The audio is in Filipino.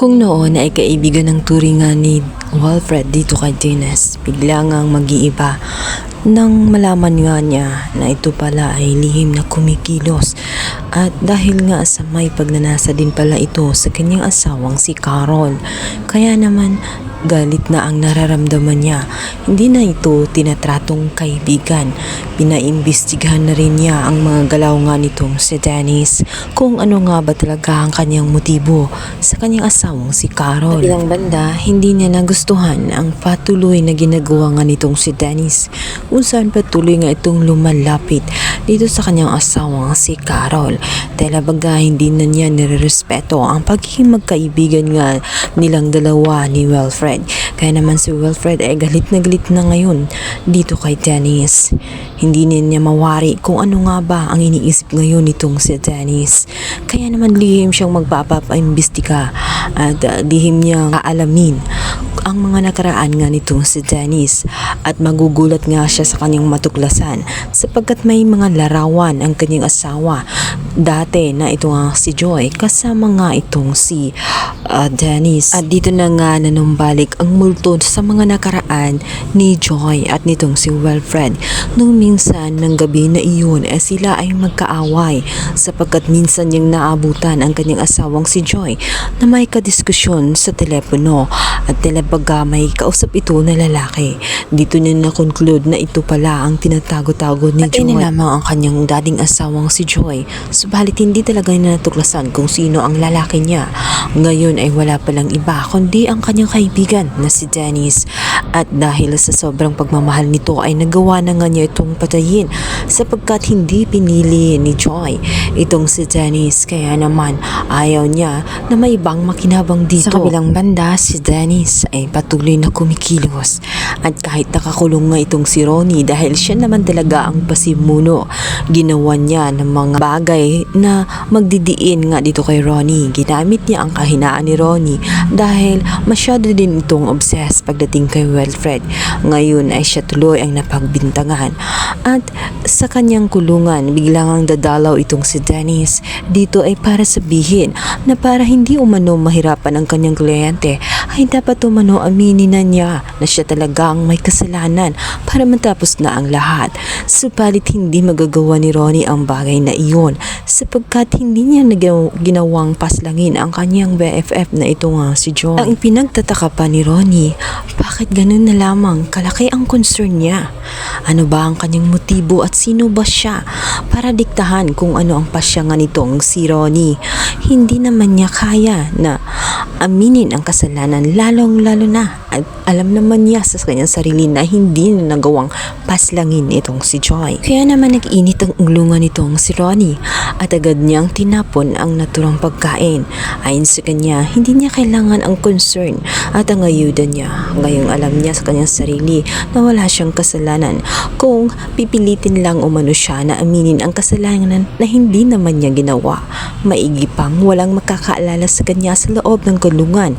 Kung noon ay kaibigan ng turingan ni Walfred dito kay Dennis, bigla ngang mag-iiba. Nang malaman nga niya na ito pala ay lihim na kumikilos at dahil nga sa may pagnanasa din pala ito sa kanyang asawang si Carol. Kaya naman galit na ang nararamdaman niya. Hindi na ito tinatratong kaibigan. Pinaimbestigahan na rin niya ang mga galaw nga nitong si Dennis kung ano nga ba talaga ang kanyang motibo sa kanyang asawang si Carol. Bilang banda, hindi niya nagustuhan ang patuloy na ginagawa nga nitong si Dennis kung saan patuloy nga itong lumalapit dito sa kanyang asawang si Carol. Dahil baga hindi na niya nirerespeto ang pagiging magkaibigan nga nilang dalawa ni Wilfred. Kaya naman si Wilfred ay galit na galit na ngayon dito kay Dennis. Hindi niya mawari kung ano nga ba ang iniisip ngayon nitong si Dennis. Kaya naman lihim siyang magpapaimbestiga at uh, lihim niya aalamin ang mga nakaraan nga nitong si Dennis at magugulat nga siya sa kanyang matuklasan sapagkat may mga larawan ang kanyang asawa dati na ito nga si Joy kasama nga itong si uh, Dennis at dito na nga nanumbalik ang multo sa mga nakaraan ni Joy at nitong si Wilfred nung minsan ng gabi na iyon eh sila ay magkaaway sapagkat minsan niyang naabutan ang kanyang asawang si Joy na may kadiskusyon sa telepono at telebaga may kausap ito na lalaki. Dito niya na-conclude na ito pala ang tinatago-tago ni Joy. At lamang ang kanyang dating asawang si Joy. Subalit hindi talaga niya natuklasan kung sino ang lalaki niya. Ngayon ay wala palang iba kundi ang kanyang kaibigan na si Dennis. At dahil sa sobrang pagmamahal nito ay nagawa na nga niya itong patayin sapagkat hindi pinili ni Joy itong si Dennis. Kaya naman ayaw niya na may ibang makinabang dito. Sa kabilang banda, si Dennis ay patuloy na kumikilos. At kahit nakakulong nga itong si Ronnie dahil siya naman talaga ang pasimuno, ginawa niya ng mga bagay na magdidiin nga dito kay Ronnie. Ginamit niya ang kahinaan ni Ronnie dahil masyado din itong obsessed pagdating kay Wilfred. Ngayon ay siya tuloy ang napagbintangan. At sa kanyang kulungan, biglang ang dadalaw itong si Dennis. Dito ay para sabihin na para hindi umano mahirapan ang kanyang kliyente, ay dapat umano aminin na niya na siya talaga ang may kasalanan para matapos na ang lahat. Subalit hindi magagawa ni Ronnie ang bagay na iyon sapagkat hindi niya nagaw- ginawang paslangin ang kanyang BFF na ito nga si John. Ang pinagtataka pa ni Ronnie, bakit ganun na lamang kalaki ang concern niya? Ano ba ang kanyang motibo at sino ba siya para diktahan kung ano ang pasya nga nitong si Ronnie? Hindi naman niya kaya na aminin ang kasalanan lalong lalo na at alam naman niya sa kanyang sarili na hindi na nagawang paslangin itong si Joy. Kaya naman nag-init ang ulungan nitong si Ronnie at agad niyang tinapon ang naturang pagkain. Ayon sa kanya, hindi niya kailangan ang concern at ang ayuda niya. Ngayong alam niya sa kanyang sarili na wala siyang kasalanan kung pipilitin lang umano siya na aminin ang kasalanan na hindi naman niya ginawa. Maigi pang walang makakaalala sa kanya sa loob ng kulungan